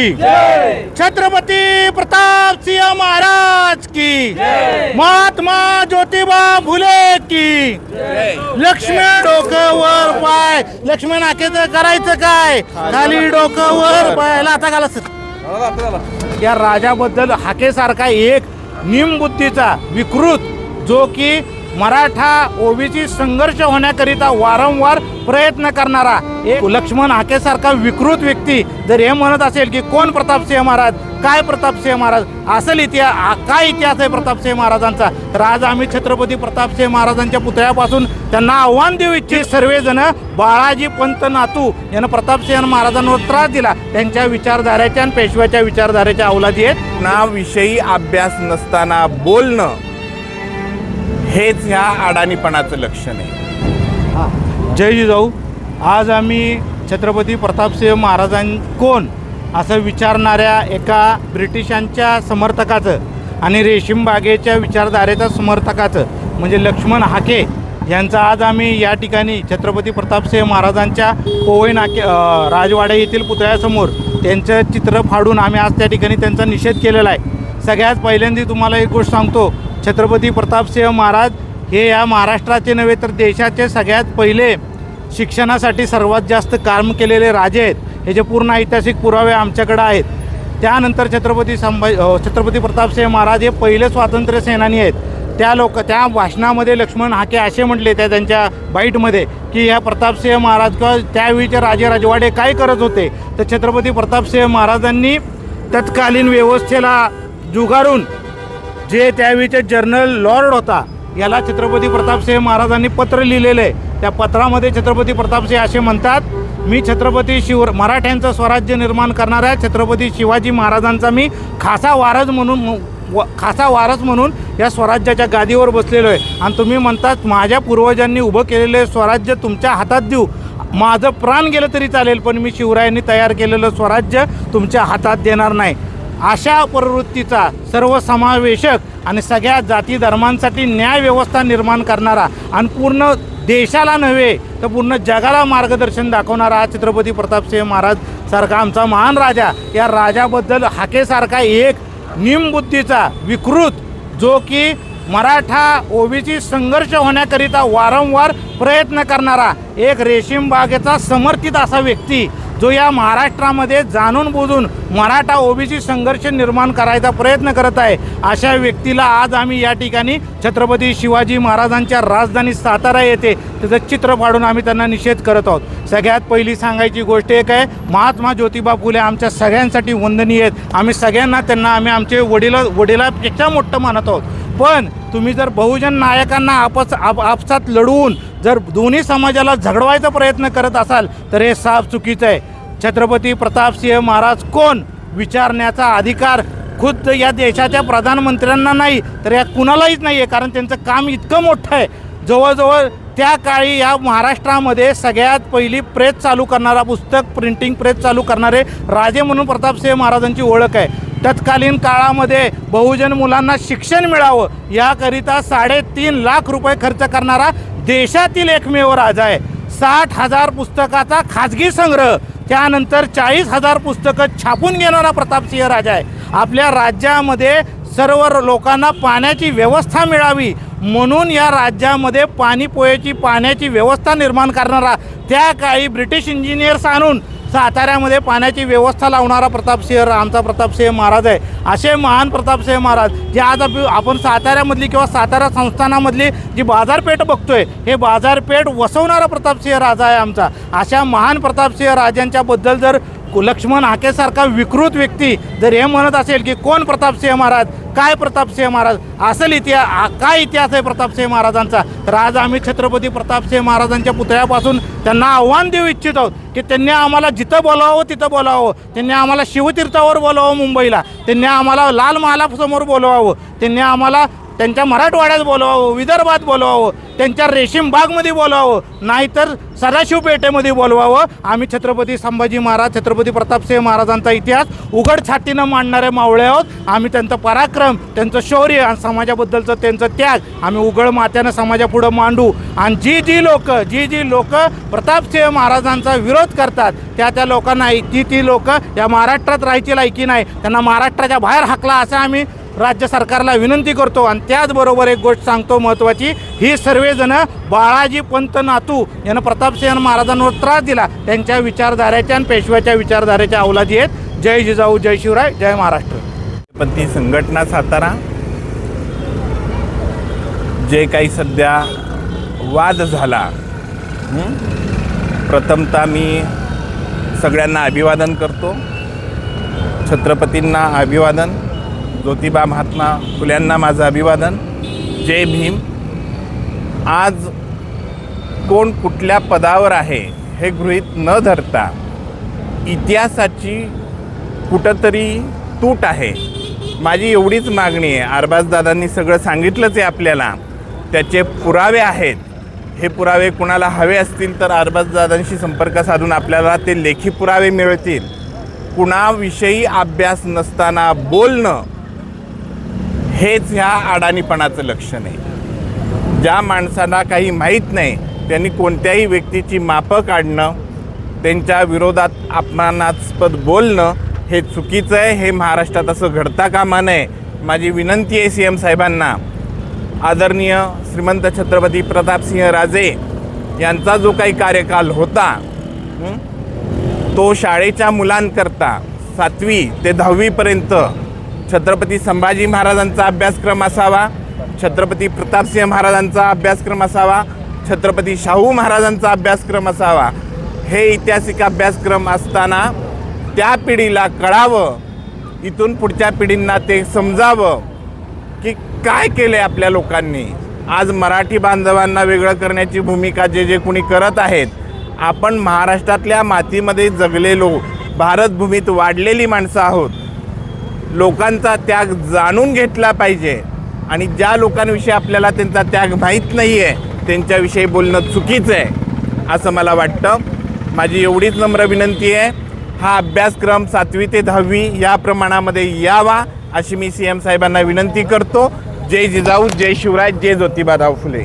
की छत्रपती प्रताप सिंह महाराज की। महात्मा ज्योतिबा फुले की। लक्ष्मण डोकं वर पाय। लक्ष्मण नाकेचं करायचं काय? खाली डोकं वर पाय आता घाला सर या राजाबद्दल हाकेसारखा एक निमबुद्धीचा विकृत जो की मराठा ओबीसी संघर्ष होण्याकरिता वारंवार प्रयत्न करणारा एक लक्ष्मण हाकेसारखा विकृत व्यक्ती जर हे म्हणत असेल की कोण प्रतापसिंह महाराज काय प्रतापसिंह महाराज? असेल इतिहास काय इतिहास आहे प्रतापसिंह महाराजांचा? तर आज आम्ही छत्रपती प्रतापसिंह महाराजांच्या पुतळ्यापासून त्यांना आव्हान देऊ इच्छित सर्वजण बाळाजी पंत नातू यानं प्रतापसिंह महाराजांवर त्रास दिला. त्यांच्या विचारधारेच्या आणि पेशव्याच्या विचारधारेच्या अवलादी आहेत. नाविषयी अभ्यास नसताना बोलणं हेच ह्या अडाणीपणाचं लक्षण आहे. जय जिजाऊ आज आम्ही छत्रपती प्रतापसिंह महाराजां कोण असं विचारणाऱ्या एका ब्रिटिशांच्या समर्थकाचं आणि रेशीमबागेच्या विचारधारेच्या समर्थकाचं म्हणजे लक्ष्मण हाके यांचा आज आम्ही या ठिकाणी छत्रपती प्रतापसिंह महाराजांच्या पोवई नाके अ, राजवाडा येथील पुतळ्यासमोर त्यांचं चित्र फाडून आम्ही आज त्या ठिकाणी त्यांचा निषेध केलेला आहे. सगळ्यात पहिल्यांदा तुम्हाला एक गोष्ट सांगतो छत्रपती प्रतापसिंह महाराज हे या महाराष्ट्राचे नव्हे तर देशाचे सगळ्यात पहिले शिक्षणासाठी सर्वात जास्त काम केलेले राजे आहेत. ह्याचे पूर्ण ऐतिहासिक पुरावे आमच्याकडे आहेत. त्यानंतर छत्रपती संभा छत्रपती प्रतापसिंह महाराज हे पहिले स्वातंत्र्य सेनानी आहेत. त्या लोक त्या भाषणामध्ये लक्ष्मण हाके असे म्हटले त्या त्यांच्या बाईटमध्ये की ह्या प्रतापसिंह महाराज किंवा त्यावेळीचे राजे राजवाडे काय करत होते तर छत्रपती प्रतापसिंह महाराजांनी तत्कालीन व्यवस्थेला जुगारून जे त्यावेळीचे जर्नल लॉर्ड होता याला छत्रपती प्रतापसिंह महाराजांनी पत्र लिहिलेलं आहे. त्या पत्रामध्ये छत्रपती प्रतापसिंह असे म्हणतात मी छत्रपती शिव मराठ्यांचं स्वराज्य निर्माण करणाऱ्या छत्रपती शिवाजी महाराजांचा मी खासा वारस म्हणून व- खासा वारस म्हणून या स्वराज्याच्या गादीवर बसलेलो आहे. आणि तुम्ही म्हणतात माझ्या पूर्वजांनी उभं केलेले स्वराज्य तुमच्या हातात देऊ. माझं प्राण गेलं तरी चालेल पण मी शिवरायांनी तयार केलेलं स्वराज्य तुमच्या हातात देणार नाही. अशा प्रवृत्तीचा सर्वसमावेशक आणि सगळ्या जाती धर्मांसाठी न्याय व्यवस्था निर्माण करणारा आणि पूर्ण देशाला नव्हे तर पूर्ण जगाला मार्गदर्शन दाखवणारा हा छत्रपती प्रतापसिंह महाराज सारखा आमचा महान राजा. या राजाबद्दल हाकेसारखा एक निमबुद्धीचा विकृत जो की मराठा ओबीसी संघर्ष होण्याकरिता वारंवार प्रयत्न करणारा एक रेशीम बागेचा समर्थित असा व्यक्ती जो या महाराष्ट्रामध्ये जाणून बुजून मराठा ओबीसी संघर्ष निर्माण करायचा प्रयत्न करत आहे अशा व्यक्तीला आज आम्ही या ठिकाणी छत्रपती शिवाजी महाराजांच्या राजधानी सातारा येथे त्याचं चित्र फाडून आम्ही त्यांना निषेध करत आहोत. सगळ्यात पहिली सांगायची गोष्ट एक आहे महात्मा ज्योतिबा फुले आमच्या सगळ्यांसाठी वंदनीय आहेत. आम्ही सगळ्यांना त्यांना आम्ही आमचे वडील वडिलापेक्षा मोठं मानत आहोत. पण तुम्ही जर बहुजन नायकांना आपस आप आपसात लढवून जर दोन्ही समाजाला झगडवायचा प्रयत्न करत असाल तर हे साफ चुकीचं आहे. छत्रपती प्रतापसिंह महाराज कोण? विचारण्याचा अधिकार खुद्द या देशाच्या प्रधानमंत्र्यांना नाही तर या कुणालाहीच नाही आहे कारण त्यांचं काम इतकं मोठं आहे. जवळजवळ त्या काळी या महाराष्ट्रामध्ये सगळ्यात पहिली प्रेस चालू करणारा पुस्तक प्रिंटिंग प्रेस चालू करणारे राजे म्हणून प्रतापसिंह महाराजांची ओळख आहे. तत्कालीन काळामध्ये बहुजन मुलांना शिक्षण मिळावं याकरिता साडेतीन लाख रुपये खर्च करणारा देशातील एकमेव राजा आहे. साठ हजार पुस्तकाचा खाजगी संग्रह त्यानंतर चाळीस हजार पुस्तकं छापून घेणारा प्रतापसिंह राजा आहे. आपल्या राज्यामध्ये सर्व लोकांना पाण्याची व्यवस्था मिळावी म्हणून या राज्यामध्ये पाणीपोयाची पाण्याची व्यवस्था निर्माण करणारा त्या काळी ब्रिटिश इंजिनियर्स आणून साताऱ्यामध्ये पाण्याची व्यवस्था लावणारा प्रतापसिंह आमचा प्रतापसिंह महाराज आहे. असे महान प्रतापसिंह महाराज जे आज आपण साताऱ्यामधली किंवा सातारा संस्थानामधली जी बाजारपेठ बघतोय हे बाजारपेठ वसवणारा प्रतापसिंह राजा आहे आमचा. अशा महान प्रतापसिंह राजांच्याबद्दल जर लक्ष्मण हाकेसारखा विकृत व्यक्ती जर हे म्हणत असेल की कोण प्रतापसिंह महाराज काय प्रतापसिंह महाराज? असेल इतिहास काय इतिहास आहे प्रतापसिंह महाराजांचा? तर आज आम्ही छत्रपती प्रतापसिंह महाराजांच्या पुतळ्यापासून त्यांना आव्हान देऊ इच्छित आहोत की त्यांनी आम्हाला जिथं बोलावं तिथं बोलावं. त्यांनी आम्हाला शिवतीर्थावर बोलावं मुंबईला. त्यांनी आम्हाला लाल महालासमोर बोलवावं त्यांनी आम्हाला त्यांच्या मराठवाड्यात बोलवावं विदर्भात बोलवावं त्यांच्या रेशीम बागमध्ये बोलवावं नाहीतर सदाशिवपेठेमध्ये बोलवावं. आम्ही छत्रपती संभाजी महाराज छत्रपती प्रतापसिंह महाराजांचा इतिहास उघड छातीनं मांडणारे मावळे आहोत. आम्ही त्यांचं पराक्रम त्यांचं शौर्य आणि समाजाबद्दलचं त्यांचं त्याग आम्ही उघड मात्यानं समाजापुढं मांडू. आणि जी जी लोक जी जी लोक प्रतापसिंह महाराजांचा विरोध करतात त्या त्या लोकांना ती ती लोक या महाराष्ट्रात राहायची लायकी नाही. त्यांना महाराष्ट्राच्या बाहेर हाकला असं आम्ही राज्य सरकारला विनंती करतो. आणि त्याचबरोबर एक गोष्ट सांगतो महत्त्वाची ही सर्वजणं बाळाजी पंत नातू यानं प्रतापसिंह महाराजांवर त्रास दिला. त्यांच्या विचारधारेच्या आणि पेशव्याच्या विचारधारेच्या अवलादी आहेत. जय जिजाऊ जय शिवराय जय महाराष्ट्र. पण ती संघटना सातारा जे काही सध्या वाद झाला प्रथमतः मी सगळ्यांना अभिवादन करतो. छत्रपतींना अभिवादन. ज्योतिबा महात्मा फुल्यांना माझं अभिवादन. जय भीम. आज कोण कुठल्या पदावर आहे हे गृहीत न धरता इतिहासाची कुठंतरी तूट आहे. माझी एवढीच मागणी आहे. अरबाजदादांनी सगळं सांगितलंच आहे आपल्याला. त्याचे पुरावे आहेत. हे पुरावे कुणाला हवे असतील तर अरबाजदादांशी संपर्क साधून आपल्याला ते लेखी पुरावे मिळतील. कुणाविषयी अभ्यास नसताना बोलणं हेच ह्या अडाणीपणाचं लक्षण आहे. ज्या माणसांना काही माहीत नाही त्यांनी कोणत्याही व्यक्तीची मापं काढणं त्यांच्या विरोधात अपमानास्पद बोलणं हे चुकीचं आहे हे महाराष्ट्रात असं घडता कामा नये. माझी विनंती आहे सी एम साहेबांना. आदरणीय श्रीमंत छत्रपती प्रतापसिंह राजे यांचा जो काही कार्यकाल होता तो शाळेच्या मुलांकरता सातवी ते दहावीपर्यंत छत्रपती संभाजी महाराजांचा अभ्यासक्रम असावा छत्रपती प्रतापसिंह महाराजांचा अभ्यासक्रम असावा छत्रपती शाहू महाराजांचा अभ्यासक्रम असावा. हे ऐतिहासिक अभ्यासक्रम असताना त्या पिढीला कळावं इथून पुढच्या पिढींना ते समजावं की काय केले आपल्या लोकांनी. आज मराठी बांधवांना वेगळं करण्याची भूमिका जे जे कुणी करत आहेत आपण महाराष्ट्रातल्या मातीमध्ये जगलेलो भारतभूमीत वाढलेली माणसं आहोत. लोकांचा त्याग जाणून घेतला पाहिजे. आणि ज्या लोकांविषयी आपल्याला त्यांचा त्याग माहीत नाही आहे त्यांच्याविषयी बोलणं चुकीचं आहे असं मला वाटतं. माझी एवढीच नम्र विनंती आहे. हा अभ्यासक्रम सातवी ते दहावी या प्रमाणामध्ये यावा अशी मी सी एम साहेबांना विनंती करतो. जय जिजाऊ जय शिवराय जय ज्योतिबाराव फुले